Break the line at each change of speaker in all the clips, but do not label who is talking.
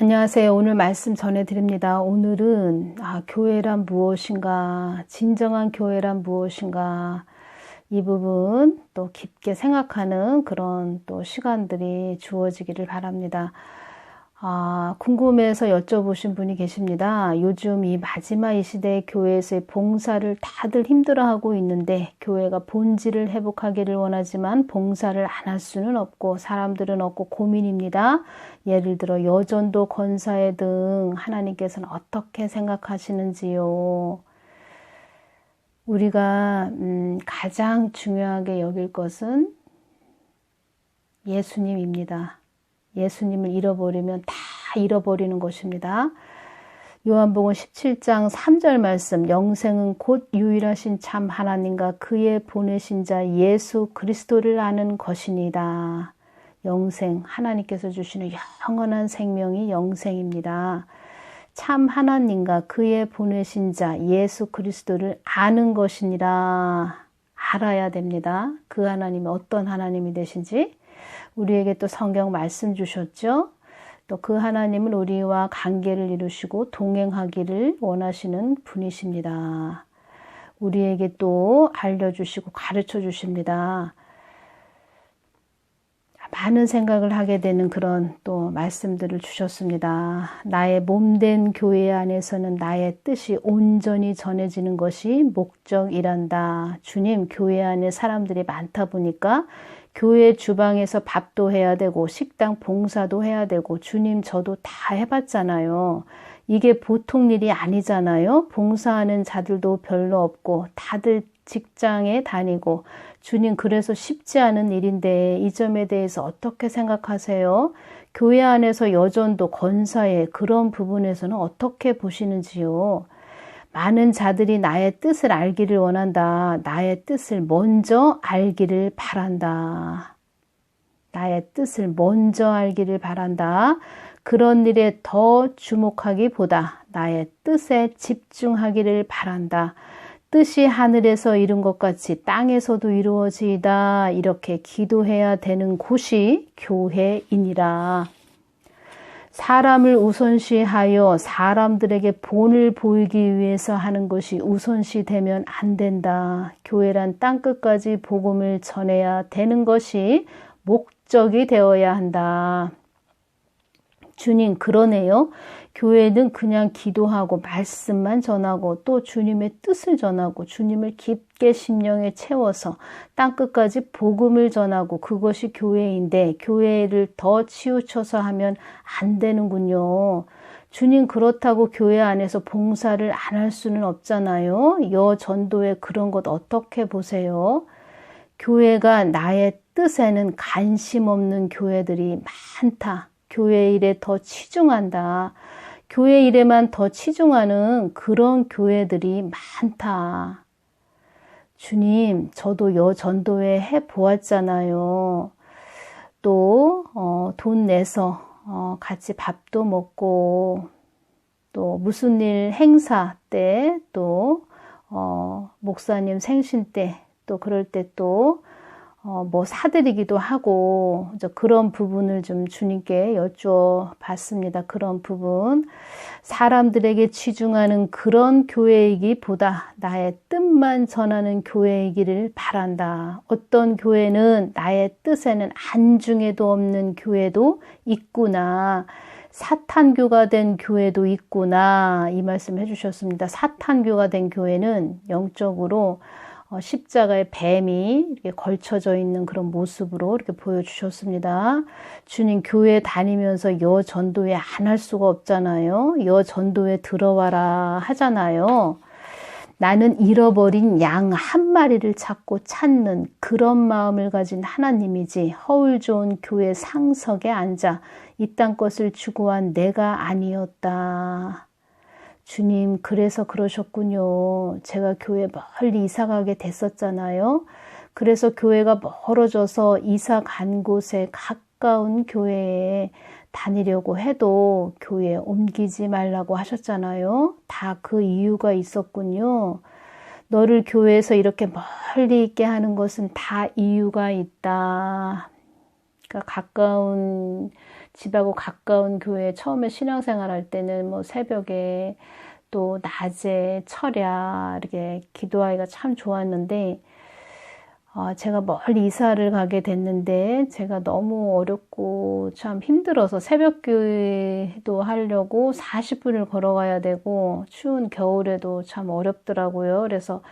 안녕하세요. 오늘 말씀 전해드립니다. 오늘은 아, 교회란 무엇인가, 진정한 교회란 무엇인가, 이 부분 또 깊게 생각하는 그런 또 시간들이 주어지기를 바랍니다. 아, 궁금해서 여쭤보신 분이 계십니다. 요즘 이 마지막 이 시대의 교회에서의 봉사를 다들 힘들어하고 있는데 교회가 본질을 회복하기를 원하지만 봉사를 안 할 수는 없고 사람들은 없고 고민입니다. 예를 들어 여전도 권사회 등 하나님께서는 어떻게 생각하시는지요. 우리가 음, 가장 중요하게 여길 것은 예수님입니다. 예수님을 잃어버리면 다 잃어버리는 것입니다. 요한복음 17장 3절 말씀 영생은 곧 유일하신 참 하나님과 그의 보내신 자 예수 그리스도를 아는 것이니다. 영생 하나님께서 주시는 영원한 생명이 영생입니다. 참 하나님과 그의 보내신 자 예수 그리스도를 아는 것이니라 알아야 됩니다. 그 하나님이 어떤 하나님이 되신지 우리에게 또 성경 말씀 주셨죠. 또 그 하나님은 우리와 관계를 이루시고 동행하기를 원하시는 분이십니다. 우리에게 또 알려주시고 가르쳐 주십니다. 많은 생각을 하게 되는 그런 또 말씀들을 주셨습니다. 나의 몸된 교회 안에서는 나의 뜻이 온전히 전해지는 것이 목적이란다. 주님, 교회 안에 사람들이 많다 보니까 교회 주방에서 밥도 해야 되고 식당 봉사도 해야 되고 주님 저도 다 해봤잖아요. 이게 보통 일이 아니잖아요. 봉사하는 자들도 별로 없고 다들 직장에 다니고 주님 그래서 쉽지 않은 일인데 이 점에 대해서 어떻게 생각하세요? 교회 안에서 여전도 권사의 그런 부분에서는 어떻게 보시는지요? 많은 자들이 나의 뜻을 알기를 원한다. 나의 뜻을 먼저 알기를 바란다. 나의 뜻을 먼저 알기를 바란다. 그런 일에 더 주목하기보다 나의 뜻에 집중하기를 바란다. 뜻이 하늘에서 이룬 것 같이 땅에서도 이루어지이다. 이렇게 기도해야 되는 곳이 교회이니라. 사람을 우선시하여 사람들에게 본을 보이기 위해서 하는 것이 우선시 되면 안 된다. 교회란 땅끝까지 복음을 전해야 되는 것이 목적이 되어야 한다. 주님, 그러네요. 교회는 그냥 기도하고 말씀만 전하고 또 주님의 뜻을 전하고 주님을 깊게 심령에 채워서 땅끝까지 복음을 전하고 그것이 교회인데 교회를 더 치우쳐서 하면 안 되는군요. 주님 그렇다고 교회 안에서 봉사를 안 할 수는 없잖아요. 여 전도에 그런 것 어떻게 보세요? 교회가 나의 뜻에는 관심 없는 교회들이 많다. 교회 일에 더 치중한다. 교회 일에만 더 치중하는 그런 교회들이 많다. 주님, 저도 여 전도회 해 보았잖아요. 또, 어, 돈 내서, 어, 같이 밥도 먹고, 또 무슨 일 행사 때, 또, 어, 목사님 생신 때, 또 그럴 때 또, 어, 뭐 사드리기도 하고 그런 부분을 좀 주님께 여쭤봤습니다. 그런 부분 사람들에게 치중하는 그런 교회이기보다 나의 뜻만 전하는 교회이기를 바란다. 어떤 교회는 나의 뜻에는 안중에도 없는 교회도 있구나. 사탄교가 된 교회도 있구나. 이 말씀 해주셨습니다. 사탄교가 된 교회는 영적으로 어, 십자가의 뱀이 이렇게 걸쳐져 있는 그런 모습으로 이렇게 보여주셨습니다. 주님 교회 다니면서 여 전도회 안 할 수가 없잖아요. 여 전도회 들어와라 하잖아요. 나는 잃어버린 양 한 마리를 찾고 찾는 그런 마음을 가진 하나님이지 허울 좋은 교회 상석에 앉아 이 땅 것을 추구한 내가 아니었다. 주님, 그래서 그러셨군요. 제가 교회 멀리 이사 가게 됐었잖아요. 그래서 교회가 멀어져서 이사 간 곳에 가까운 교회에 다니려고 해도 교회에 옮기지 말라고 하셨잖아요. 다 그 이유가 있었군요. 너를 교회에서 이렇게 멀리 있게 하는 것은 다 이유가 있다. 그러니까 가까운 집하고 가까운 교회 처음에 신앙생활 할 때는 뭐 새벽에 또 낮에 철야 이렇게 기도하기가 참 좋았는데 어, 제가 멀리 이사를 가게 됐는데 제가 너무 어렵고 참 힘들어서 새벽 교회도 하려고 40분을 걸어가야 되고 추운 겨울에도 참 어렵더라고요. 그래서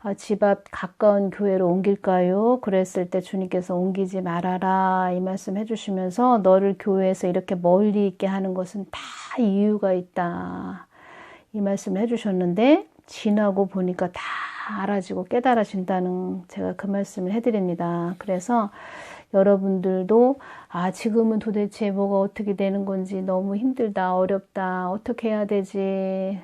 아, 집앞 가까운 교회로 옮길까요? 그랬을 때 주님께서 옮기지 말아라 이 말씀 해주시면서 너를 교회에서 이렇게 멀리 있게 하는 것은 다 이유가 있다 이 말씀을 해주셨는데 지나고 보니까 다 알아지고 깨달아진다는 제가 그 말씀을 해드립니다. 그래서 여러분들도 아 지금은 도대체 뭐가 어떻게 되는 건지 너무 힘들다 어렵다 어떻게 해야 되지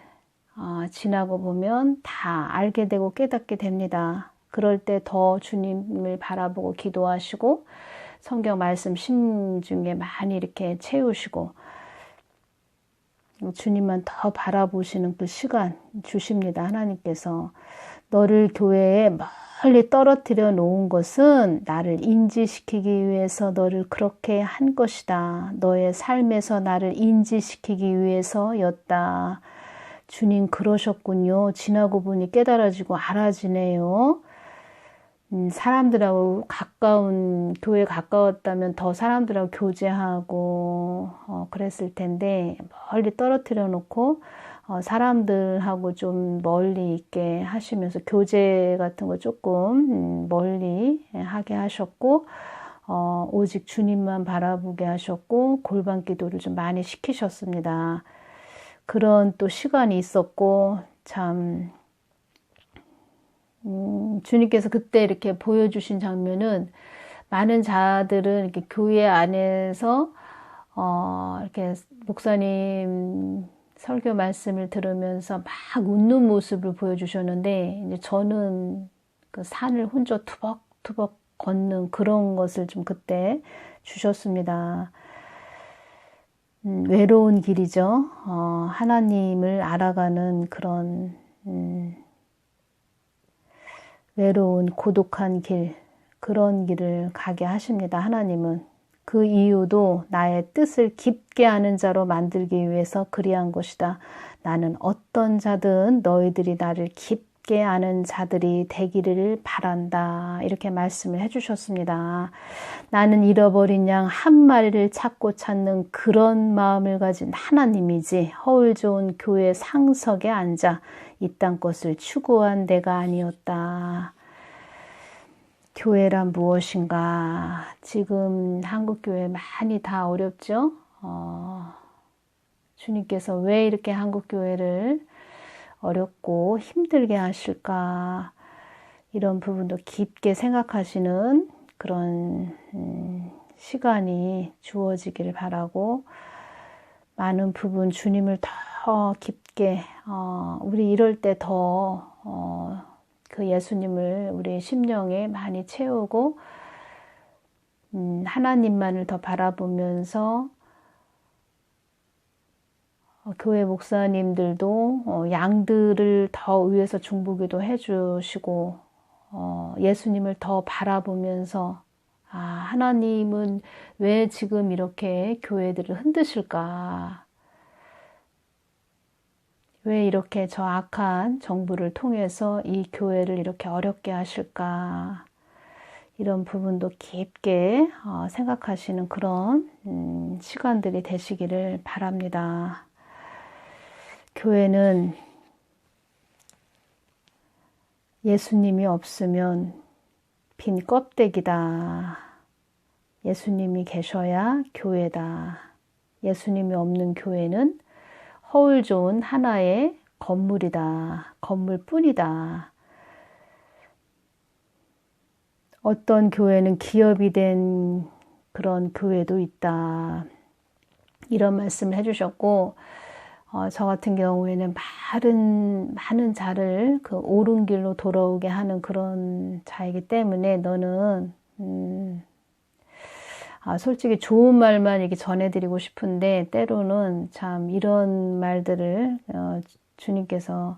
어, 지나고 보면 다 알게 되고 깨닫게 됩니다. 그럴 때 더 주님을 바라보고 기도하시고 성경 말씀 심중에 많이 이렇게 채우시고 주님만 더 바라보시는 그 시간 주십니다. 하나님께서 너를 교회에 멀리 떨어뜨려 놓은 것은 나를 인지시키기 위해서 너를 그렇게 한 것이다. 너의 삶에서 나를 인지시키기 위해서였다. 주님 그러셨군요. 지나고 보니 깨달아지고 알아지네요. 음, 사람들하고 가까운 교회 가까웠다면 더 사람들하고 교제하고 어, 그랬을 텐데 멀리 떨어뜨려 놓고 어, 사람들하고 좀 멀리 있게 하시면서 교제 같은 거 조금 음, 멀리 하게 하셨고 어, 오직 주님만 바라보게 하셨고 골반 기도를 좀 많이 시키셨습니다. 그런 또 시간이 있었고 참 음, 주님께서 그때 이렇게 보여주신 장면은 많은 자들은 이렇게 교회 안에서 어, 이렇게 목사님 설교 말씀을 들으면서 막 웃는 모습을 보여주셨는데 이제 저는 그 산을 혼자 투벅투벅 걷는 그런 것을 좀 그때 주셨습니다. 음, 외로운 길이죠. 어, 하나님을 알아가는 그런 음, 외로운 고독한 길 그런 길을 가게 하십니다. 하나님은 그 이유도 나의 뜻을 깊게 아는 자로 만들기 위해서 그리한 것이다. 나는 어떤 자든 너희들이 나를 깊게 아는 자들이 되기를 바란다. 이렇게 말씀을 해주셨습니다. 나는 잃어버린 양 한 마리를 찾고 찾는 그런 마음을 가진 하나님이지 허울 좋은 교회 상석에 앉아 이 땅 것을 추구한 내가 아니었다. 교회란 무엇인가? 지금 한국 교회 많이 다 어렵죠? 어, 주님께서 왜 이렇게 한국 교회를 어렵고 힘들게 하실까? 이런 부분도 깊게 생각하시는 그런 음, 시간이 주어지기를 바라고 많은 부분 주님을 더 깊게 어, 우리 이럴 때더 어, 그 예수님을 우리 심령에 많이 채우고 음, 하나님만을 더 바라보면서 어, 교회 목사님들도 어, 양들을 더 위해서 중보기도 해주시고 어, 예수님을 더 바라보면서 아, 하나님은 왜 지금 이렇게 교회들을 흔드실까? 왜 이렇게 저 악한 정부를 통해서 이 교회를 이렇게 어렵게 하실까? 이런 부분도 깊게 어, 생각하시는 그런 음, 시간들이 되시기를 바랍니다. 교회는 예수님이 없으면 빈 껍데기다. 예수님이 계셔야 교회다. 예수님이 없는 교회는 허울 좋은 하나의 건물이다. 건물뿐이다. 어떤 교회는 기업이 된 그런 교회도 있다. 이런 말씀을 해주셨고, 어, 저 같은 경우에는 많은, 많은 자를 그 옳은 길로 돌아오게 하는 그런 자이기 때문에 너는, 음, 아, 솔직히 좋은 말만 이렇게 전해드리고 싶은데 때로는 참 이런 말들을 어, 주님께서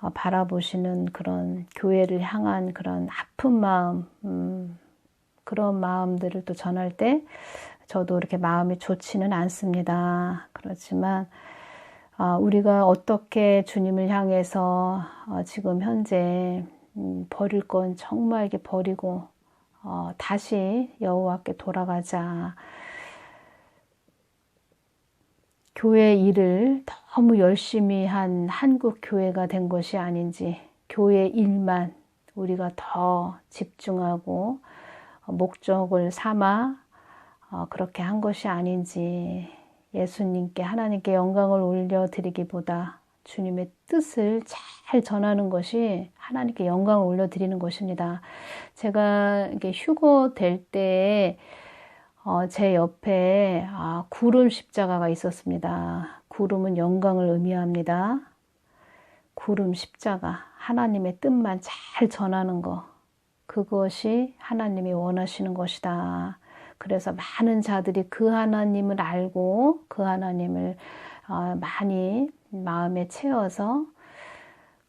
어, 바라보시는 그런 교회를 향한 그런 아픈 마음, 음, 그런 마음들을 또 전할 때 저도 이렇게 마음이 좋지는 않습니다. 그렇지만 아, 우리가 어떻게 주님을 향해서 어, 지금 현재 음, 버릴 건 정말 이게 버리고 어, 다시 여호와께 돌아가자. 교회 일을 너무 열심히 한 한국 교회가 된 것이 아닌지 교회 일만 우리가 더 집중하고 목적을 삼아 어, 그렇게 한 것이 아닌지 예수님께 하나님께 영광을 올려드리기보다 주님의 뜻을 잘 전하는 것이 하나님께 영광을 올려드리는 것입니다. 제가 이게 휴거 될 때에 어, 제 옆에 아, 구름 십자가가 있었습니다. 구름은 영광을 의미합니다. 구름 십자가 하나님의 뜻만 잘 전하는 것 그것이 하나님이 원하시는 것이다. 그래서 많은 자들이 그 하나님을 알고 그 하나님을 어, 많이 마음에 채워서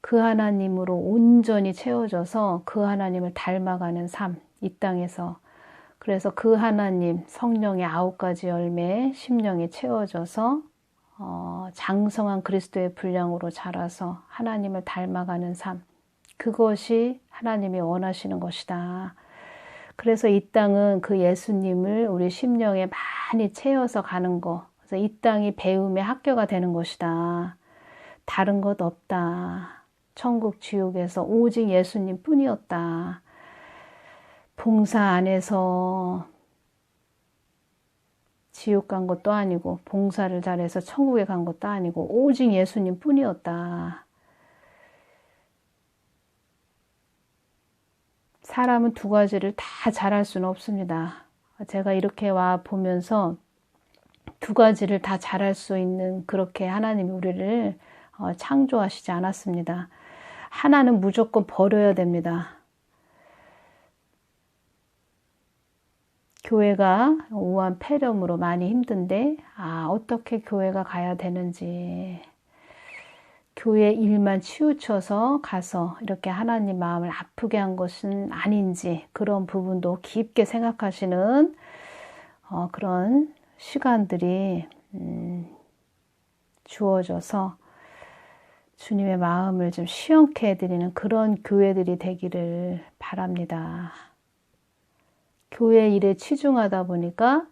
그 하나님으로 온전히 채워져서 그 하나님을 닮아가는 삶, 이 땅에서. 그래서 그 하나님, 성령의 아홉 가지 열매, 심령이 채워져서 어, 장성한 그리스도의 분량으로 자라서 하나님을 닮아가는 삶. 그것이 하나님이 원하시는 것이다. 그래서 이 땅은 그 예수님을 우리 심령에 많이 채워서 가는 거. 그래서 이 땅이 배움의 학교가 되는 것이다. 다른 것 없다. 천국 지옥에서 오직 예수님 뿐이었다. 봉사 안에서 지옥 간 것도 아니고 봉사를 잘해서 천국에 간 것도 아니고 오직 예수님 뿐이었다. 사람은 두 가지를 다 잘할 수는 없습니다. 제가 이렇게 와 보면서 두 가지를 다 잘할 수 있는 그렇게 하나님이 우리를 어, 창조하시지 않았습니다. 하나는 무조건 버려야 됩니다. 교회가 우한 폐렴으로 많이 힘든데, 아, 어떻게 교회가 가야 되는지, 교회 일만 치우쳐서 가서 이렇게 하나님 마음을 아프게 한 것은 아닌지 그런 부분도 깊게 생각하시는 어, 그런 시간들이 음, 주어져서 주님의 마음을 좀 시원케 해드리는 그런 교회들이 되기를 바랍니다. 교회 일에 치중하다 보니까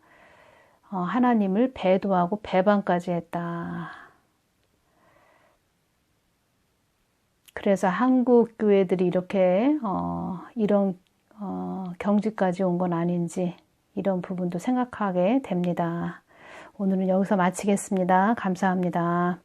어, 하나님을 배도하고 배반까지 했다. 그래서 한국 교회들이 이렇게 어, 이런 어, 경지까지 온 건 아닌지 이런 부분도 생각하게 됩니다. 오늘은 여기서 마치겠습니다. 감사합니다.